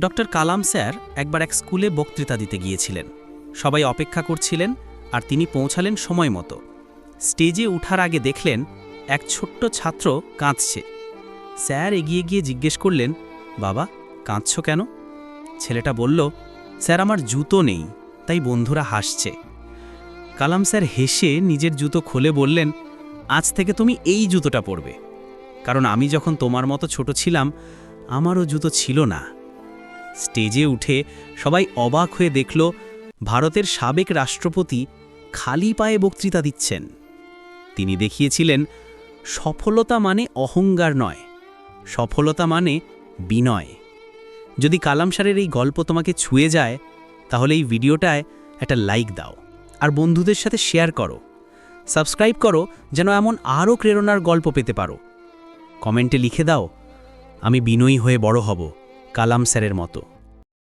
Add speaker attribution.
Speaker 1: Doctor কালাম sir একবার এক স্কুলে বক্তৃতা দিতে গিয়েছিলেন। সবাই অপেক্ষা করছিলেন আর তিনি পৌঁছালেন সময় মতো। স্টেজে উঠার আগে দেখলেন এক ছোট্ট ছাত্র কাঁদছে। স্যার এগিয়ে গিয়ে জিজ্ঞেস করলেন, বাবা, কাঁদছ কেন? ছেলেটা বলল, স্যার, আমার জুতো নেই, তাই বন্ধুরা হাসছে। কালাম স্যার হেসে নিজের জুতো খুলে বললেন, আজ থেকে তুমি এই জুতোটা পরবে। কারণ আমি যখন তোমার মতো ছোট ছিলাম, আমারও জুতো ছিল না। স্টেজে উঠে সবাই অবাক হয়ে দেখল ভারতের সাবেক রাষ্ট্রপতি খালি পায়ে বক্তৃতা দিচ্ছেন। তিনি দেখিয়েছিলেন, সফলতা মানে অহংকার নয়, সফলতা মানে বিনয়। যদি কালাম স্যারের এই গল্প তোমাকে ছুঁয়ে যায়, তাহলে এই ভিডিওটায় একটা লাইক দাও আর বন্ধুদের সাথে শেয়ার করো। সাবস্ক্রাইব করো যেন এমন আরও প্রেরণার গল্প পেতে পারো। কমেন্টে লিখে দাও, আমি বিনয়ী হয়ে বড় হব কালাম স্যারের মতো।